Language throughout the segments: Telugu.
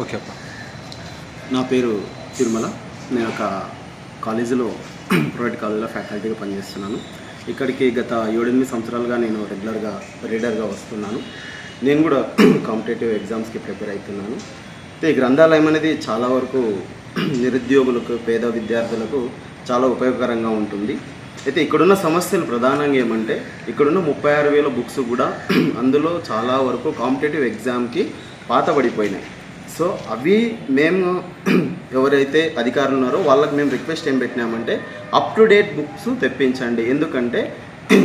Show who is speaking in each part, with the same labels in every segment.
Speaker 1: ఓకే అప్ప.
Speaker 2: నా పేరు తిరుమల. నేను ఒక కాలేజీలో ప్రైవేట్ కాలేజీలో ఫ్యాకల్టీగా పనిచేస్తున్నాను. ఇక్కడికి గత ఏడెనిమిది సంవత్సరాలుగా నేను రెగ్యులర్గా రీడర్గా వస్తున్నాను. నేను కూడా కాంపిటేటివ్ ఎగ్జామ్స్కి ప్రిపేర్ అవుతున్నాను. అయితే ఈ గ్రంథాలయం అనేది చాలా వరకు నిరుద్యోగులకు పేద విద్యార్థులకు చాలా ఉపయోగకరంగా ఉంటుంది. అయితే ఇక్కడున్న సమస్యలు ప్రధానంగా ఏమంటే ఇక్కడున్న ముప్పై ఆరు వేల బుక్స్ కూడా అందులో చాలా వరకు కాంపిటేటివ్ ఎగ్జామ్కి పాతబడిపోయినాయి. సో అవి మేము ఎవరైతే అధికారులు ఉన్నారో వాళ్ళకి మేము రిక్వెస్ట్ ఏం పెట్టినామంటే అప్ టు డేట్ బుక్స్ తెప్పించండి. ఎందుకంటే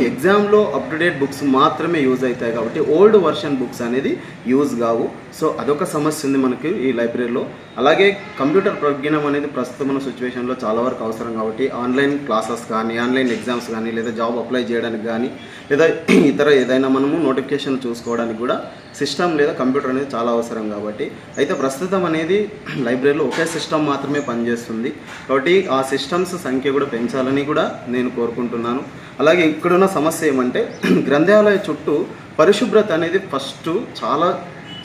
Speaker 2: ఎగ్జామ్లో అప్ టు డేట్ బుక్స్ మాత్రమే యూజ్ అవుతాయి కాబట్టి ఓల్డ్ వర్షన్ బుక్స్ అనేది యూజ్ కావు. సో అదొక సమస్య ఉంది మనకి ఈ లైబ్రరీలో అలాగే కంప్యూటర్ ప్రజ్ఞానం అనేది ప్రస్తుతం ఉన్న సిచ్యువేషన్లో చాలా వరకు అవసరం కాబట్టి ఆన్లైన్ క్లాసెస్ కానీ ఆన్లైన్ ఎగ్జామ్స్ కానీ లేదా జాబ్ అప్లై చేయడానికి కానీ లేదా ఇతర ఏదైనా మనము నోటిఫికేషన్ చూసుకోవడానికి కూడా సిస్టమ్ లేదా కంప్యూటర్ అనేది చాలా అవసరం కాబట్టి. అయితే ప్రస్తుతం అనేది లైబ్రరీలో ఒకే సిస్టమ్ మాత్రమే పనిచేస్తుంది. కాబట్టి ఆ సిస్టమ్స్ సంఖ్య కూడా పెంచాలని కూడా నేను కోరుకుంటున్నాను. అలాగే ఇక్కడున్న సమస్య ఏమంటే గ్రంథాలయ చుట్టూ పరిశుభ్రత అనేది ఫస్ట్ చాలా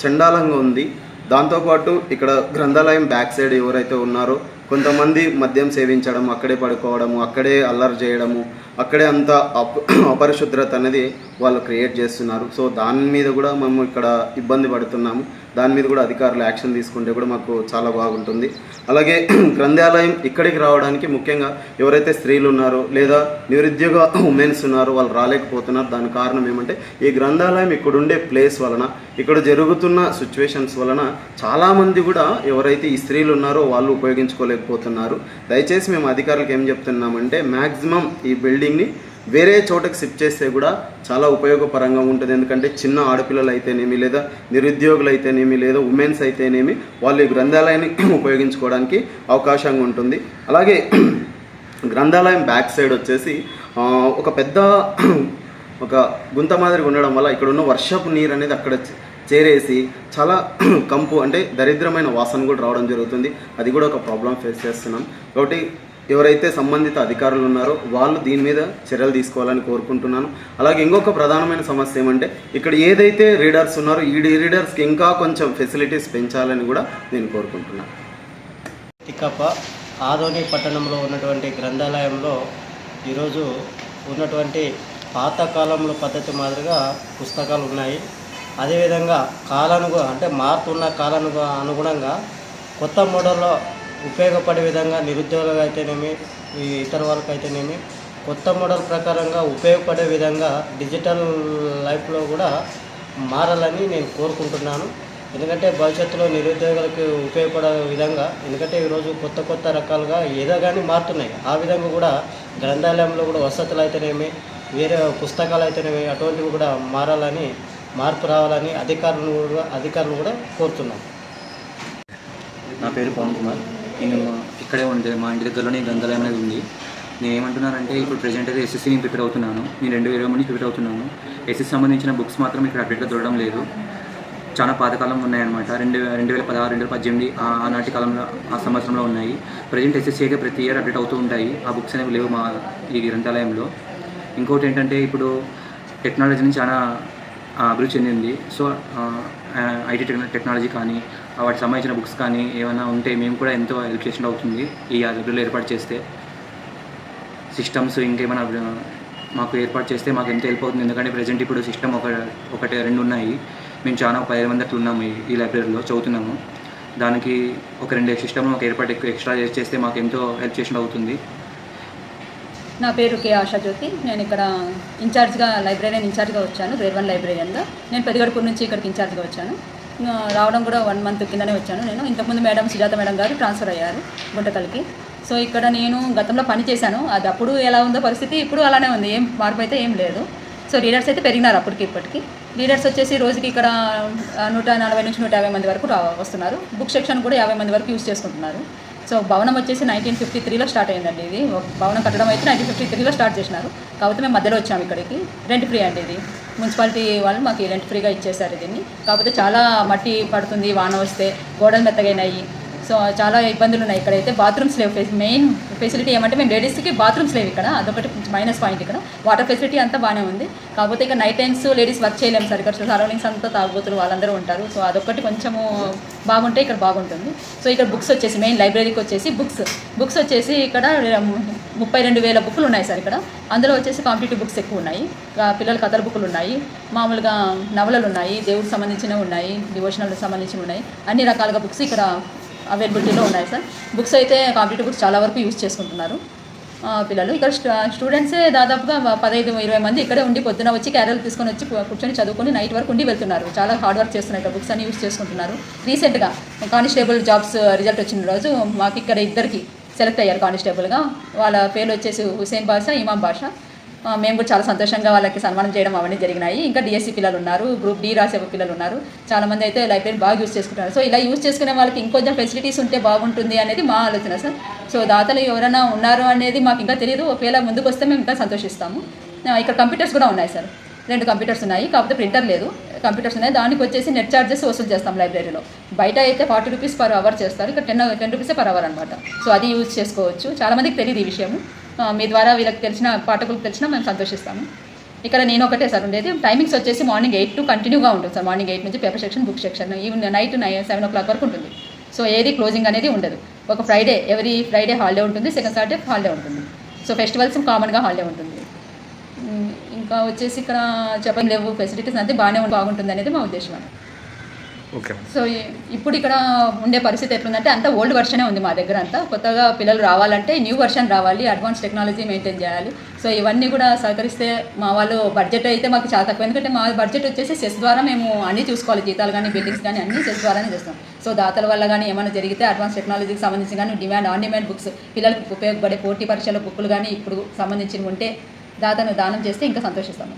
Speaker 2: చండాలంగా ఉంది. దాంతోపాటు ఇక్కడ గ్రంథాలయం బ్యాక్ సైడ్ ఎవరైతే ఉన్నారో కొంతమంది మద్యం సేవించడం అక్కడే పడుకోవడము అక్కడే అల్లరి చేయడము అక్కడే అంత అప్ అపరిశుభ్రత అనేది వాళ్ళు క్రియేట్ చేస్తున్నారు. సో దాని మీద కూడా మేము ఇక్కడ ఇబ్బంది పడుతున్నాము. దాని మీద కూడా అధికారులు యాక్షన్ తీసుకుంటే కూడా మాకు చాలా బాగుంటుంది. అలాగే గ్రంథాలయం ఇక్కడికి రావడానికి ముఖ్యంగా ఎవరైతే స్త్రీలు ఉన్నారో లేదా నిరుద్యోగ ఉమెన్స్ ఉన్నారో వాళ్ళు రాలేకపోతున్నారు. దాని కారణం ఏమంటే ఈ గ్రంథాలయం ఇక్కడ ఉండే ప్లేస్ వలన ఇక్కడ జరుగుతున్న సిచ్యువేషన్స్ వలన చాలామంది కూడా ఎవరైతే ఈ స్త్రీలు ఉన్నారో వాళ్ళు ఉపయోగించుకోలేకపోతున్నారు. దయచేసి మేము అధికారులకు ఏం చెప్తున్నామంటే మ్యాక్సిమం ఈ బిల్డింగ్ని వేరే చోటకి షిఫ్ట్ చేస్తే కూడా చాలా ఉపయోగపరంగా ఉంటుంది. ఎందుకంటే చిన్న ఆడపిల్లలు అయితేనేమి లేదా నిరుద్యోగులు అయితేనేమి లేదా ఉమెన్స్ అయితేనేమి వాళ్ళు ఈ గ్రంథాలయాన్ని ఉపయోగించుకోవడానికి అవకాశంగా ఉంటుంది. అలాగే గ్రంథాలయం బ్యాక్ సైడ్ వచ్చేసి ఒక పెద్ద ఒక గుంత మాదిరి ఉండడం వల్ల ఇక్కడ ఉన్న వర్షపు నీరు అనేది అక్కడ చేరేసి చాలా కంపు అంటే దరిద్రమైన వాసన కూడా రావడం జరుగుతుంది. అది కూడా ఒక ప్రాబ్లం ఫేస్ చేస్తున్నాం. కాబట్టి ఎవరైతే సంబంధిత అధికారులు ఉన్నారో వాళ్ళు దీని మీద చర్యలు తీసుకోవాలని కోరుకుంటున్నాను. అలాగే ఇంకొక ప్రధానమైన సమస్య ఏమంటే ఇక్కడ ఏదైతే రీడర్స్ ఉన్నారో ఈ రీడర్స్కి ఇంకా కొంచెం ఫెసిలిటీస్ పెంచాలని కూడా నేను కోరుకుంటున్నాను
Speaker 3: తిక్కప్ప ఆదోని పట్టణంలో ఉన్నటువంటి గ్రంథాలయంలో ఈరోజు ఉన్నటువంటి పాతకాలంలో పద్ధతి మాదిరిగా పుస్తకాలు ఉన్నాయి. అదేవిధంగా కాలానుగు అంటే మారుతున్న కాలానుగు అనుగుణంగా కొత్త మోడల్లో ఉపయోగపడే విధంగా నిరుద్యోగులకు అయితేనేమి ఈ ఇతర వాళ్ళకైతేనేమి అయితేనేమి కొత్త మోడల్ ప్రకారంగా ఉపయోగపడే విధంగా డిజిటల్ లైఫ్లో కూడా మారాలని నేను కోరుకుంటున్నాను. ఎందుకంటే భవిష్యత్తులో నిరుద్యోగులకు ఉపయోగపడే విధంగా ఎందుకంటే ఈరోజు కొత్త కొత్త రకాలుగా ఏదో కానీ మారుతున్నాయి. ఆ విధంగా కూడా గ్రంథాలయంలో కూడా వసతులు అయితేనేమి వేరే పుస్తకాలు అయితేనేమి అటువంటివి కూడా మారాలని మార్పు రావాలని అధికారులు కూడా అధికారులు కూడా కోరుతున్నాం.
Speaker 4: నా పేరు పవన్ కుమార్. నేను ఇక్కడే ఉండే మా ఇంటి దగ్గరలోనే గ్రంథాలయం అనేది ఉంది. నేను ఏమంటున్నానంటే ఇప్పుడు ప్రజెంట్ అయితే ఎస్ఎస్సీ నేను ప్రిపేర్ అవుతున్నాను. నేను రెండు వేల నుంచి ప్రిపేర్ అవుతున్నాను. ఎస్ఎస్సీ సంబంధించిన బుక్స్ మాత్రం ఇక్కడ అప్డేట్గా దొరకడం లేదు. చాలా పాతకాలం ఉన్నాయన్నమాట. రెండు రెండు వేల పదహారు రెండు వేల పద్దెనిమిది ఆనాటి కాలంలో ఆ సంవత్సరంలో ఉన్నాయి. ప్రజెంట్ ఎస్ఎస్సీ అయితే ప్రతి ఇయర్ అప్డేట్ అవుతూ ఉంటాయి. ఆ బుక్స్ అనేవి లేవు మా ఈ గ్రంథాలయంలో. ఇంకోటి ఏంటంటే ఇప్పుడు టెక్నాలజీని చాలా అభివృద్ధి చెందింది. సో ఐటీ టెక్నాలజీ కానీ వాటికి సంబంధించిన బుక్స్ కానీ ఏమైనా ఉంటే మేము కూడా ఎంతో హెల్ప్ చేసినట్టు అవుతుంది ఈ లైబ్రరీలో ఏర్పాటు చేస్తే. సిస్టమ్స్ ఇంకేమైనా మాకు ఏర్పాటు చేస్తే మాకు ఎంత హెల్ప్ అవుతుంది. ఎందుకంటే ప్రజెంట్ ఇప్పుడు సిస్టమ్ ఒక ఒకటి రెండు ఉన్నాయి. మేము చాలా ఒక పదిహేను మంది అట్లా ఉన్నాము ఈ- లైబ్రరీలో చదువుతున్నాము. దానికి ఒక రెండు సిస్టమ్ ఒక ఏర్పాటు ఎక్కువ ఎక్స్ట్రా చేస్తే మాకు ఎంతో హెల్ప్ చేసినట్టు అవుతుంది.
Speaker 5: నా పేరు కే ఆశాజ్యోతి నేను ఇక్కడ ఇన్ఛార్జ్గా లైబ్రరీ ఇన్ఛార్జ్గా వచ్చాను. గ్రేడ్ వన్ అంతా. నేను పెద్దగడపూర్ నుంచి ఇక్కడికి ఇన్ఛార్జ్గా వచ్చాను. రావడం కూడా వన్ మంత్ కిందనే వచ్చాను నేను. ఇంతకుముందు madam Sujatha madam garu transfer అయ్యారు గుంటకల్కి. సో ఇక్కడ నేను గతంలో పని చేశాను. అది అప్పుడు ఎలా ఉందో పరిస్థితి ఇప్పుడు అలానే ఉంది. ఏం మార్పు అయితే ఏం లేదు. సో రీడర్స్ అయితే పెరిగినారు అప్పటికి ఇప్పటికి. రీడర్స్ వచ్చేసి రోజుకి ఇక్కడ నూట నలభై నుంచి నూట యాభై మంది వరకు రా వస్తున్నారు. బుక్ సెక్షన్ కూడా యాభై మంది వరకు యూజ్ చేసుకుంటున్నారు. సో భవనం వచ్చేసి నైన్టీన్ ఫిఫ్టీ త్రీలో స్టార్ట్ అయిందండి ఇది. ఒక భవనం కట్టడం అయితే నైన్టీన్ ఫిఫ్టీ త్రీలో స్టార్ట్ చేసినారు. కాకపోతే మేము మధ్యలో వచ్చాము ఇక్కడికి. రెంట్ ఫ్రీ అండి ఇది. మున్సిపాలిటీ వాళ్ళు మాకు రెంట్ ఫ్రీగా ఇచ్చేసారు దీన్ని. కాకపోతే చాలా మట్టి పడుతుంది వాన వస్తే గోడలు మెత్తగైనాయి. సో చాలా ఇబ్బందులు ఉన్నాయి ఇక్కడైతే బాత్రూమ్స్ లేవు మెయిన్ ఫెసిలిటీ ఏమంటే మేము లేడీస్కి బాత్రూమ్స్ లేవు ఇక్కడ. అదొకటి మైనస్ పాయింట్ ఇక్కడ. వాటర్ ఫెసిలిటీ అంతా బాగానే ఉంది. కాకపోతే ఇక్కడ నైట్ టైమ్స్ లేడీస్ వర్క్ చేయలేము సార్. ఇక్కడ సరౌండింగ్స్ అంతా తాగుబోతులు వాళ్ళందరూ ఉంటారు. సో అదొకటి కొంచెము బాగుంటే ఇక్కడ బాగుంటుంది. సో ఇక్కడ బుక్స్ వచ్చేసి మెయిన్ లైబ్రరీకి వచ్చేసి బుక్స్. బుక్స్ వచ్చేసి ఇక్కడ ముప్పై రెండు వేల బుక్లు ఉన్నాయి సార్ ఇక్కడ. అందులో వచ్చేసి కాంపిటేటివ్ బుక్స్ ఎక్కువ ఉన్నాయి. పిల్లల కథల బుక్లు ఉన్నాయి. మామూలుగా నవలలు ఉన్నాయి. దేవుడికి సంబంధించినవి ఉన్నాయి. డివోషనల్ సంబంధించినవి ఉన్నాయి. అన్ని రకాలుగా బుక్స్ ఇక్కడ అవైలబిలిటీలో ఉన్నాయి సార్ బుక్స్ అయితే కాంపిటేటివ్ బుక్స్ చాలా వరకు యూజ్ చేసుకుంటున్నారు. ఆ, పిల్లలు. ఇక్కడ స్టూడెంట్సే దాదాపుగా పదహైదు ఇరవై మంది ఇక్కడే ఉండి పొద్దున వచ్చి క్యారెల్ తీసుకొని వచ్చి కూర్చొని చదువుకొని నైట్ వరకు ఉండి వెళ్తున్నారు. చాలా హార్డ్ వర్క్ చేస్తున్నారు. బుక్స్ అన్ని యూజ్ చేసుకుంటున్నారు. రీసెంట్గా కానిస్టేబుల్ జాబ్స్ రిజల్ట్ వచ్చిన రోజు మాకు ఇక్కడ ఇద్దరికి సెలెక్ట్ అయ్యారు కానిస్టేబుల్గా వాళ్ళ పేర్లు వచ్చేసి హుసేన్ బాషా ఇమాం బాషా. మేము కూడా చాలా సంతోషంగా వాళ్ళకి సన్మానం చేయడం అవన్నీ జరిగినాయి. ఇంకా డిఎస్సి పిల్లలు ఉన్నారు గ్రూప్ డి రాసే పిల్లలు ఉన్నారు. చాలా మంది అయితే లైబ్రరీ బాగా యూజ్ చేసుకుంటారు సో ఇలా యూజ్ చేసుకునే వాళ్ళకి ఇంకొంచెం ఫెసిలిటీస్ ఉంటే బాగుంటుంది అనేది మా ఆలోచన సార్. సో దాతలు ఎవరైనా ఉన్నారు అనేది మాకు ఇంకా తెలియదు ఒకవేళ ముందుకు వస్తే మేము ఇంకా సంతోషిస్తాము. ఇక్కడ కంప్యూటర్స్ కూడా ఉన్నాయి సార్. రెండు కంప్యూటర్స్ ఉన్నాయి. కాకపోతే ప్రింటర్ లేదు. కంప్యూటర్స్ ఉన్నాయి. దానికి వచ్చేసి నెట్ ఛార్జెస్ వసూలు చేస్తాం లైబ్రరీలో బయట అయితే ఫార్టీ రూపీస్ పర్ అవర్ చేస్తారు. ఇక్కడ టెన్ టెన్ రూపీసే పర్ అవర్ అనమాట సో అది యూజ్ చేసుకోవచ్చు. చాలామందికి తెలియదు ఈ విషయము. మీ ద్వారా వీళ్ళకి తెలిసిన పాఠకులకు తెలిసినా మేము సంతోషిస్తాము. ఇక్కడ నేను ఒకటే సార్ ఉండేది. టైమింగ్స్ వచ్చేసి మార్నింగ్ ఎయిట్ టు కంటిన్యూగా ఉంటుంది సార్. మార్నింగ్ ఎయిట్ నుంచి paper section book section even night nine seven o'clock వరకు ఉంటుంది. సో ఏది క్లోజింగ్ అనేది ఉండదు. ఒక ఫ్రైడే ఎవరీ ఫ్రైడే హాలిడే ఉంటుంది. సెకండ్ సాటర్డే హాలిడే ఉంటుంది. సో ఫెస్టివల్స్ కామన్గా హాలిడే ఉంటుంది. ఇంకా వచ్చేసి ఇక్కడ చెప్పని లేవు ఫెసిలిటీస్ అంతే బాగానే బాగుంటుంది అనేది మా ఉద్దేశం. అండి సో ఇప్పుడు ఇక్కడ ఉండే పరిస్థితి ఎట్లుందంటే అంతా ఓల్డ్ వర్షనే ఉంది మా దగ్గర అంతా. కొత్తగా పిల్లలు రావాలంటే న్యూ వర్షన్ రావాలి అడ్వాన్స్ టెక్నాలజీ మెయింటైన్ చేయాలి. సో ఇవన్నీ కూడా సహకరిస్తే మా వాళ్ళు బడ్జెట్ అయితే మాకు చాలా తక్కువ. ఎందుకంటే మా బడ్జెట్ వచ్చేసి సెస్ ద్వారా మేము అన్నీ చూసుకోవాలి. జీతాలు కానీ బిల్డింగ్స్ కానీ అన్నీ సెస్ ద్వారానే చేస్తాం. సో దాతల వల్ల కానీ ఏమైనా జరిగితే అడ్వాన్స్ టెక్నాలజీకి సంబంధించి కానీ డిమాండ్ ఆన్ డిమాండ్ బుక్స్ పిల్లలకు ఉపయోగపడే పోటీ పరీక్షల బుక్కులు కానీ ఇప్పుడు సంబంధించినవి ఉంటే దాతను దానం చేస్తే ఇంకా సంతోషిస్తాము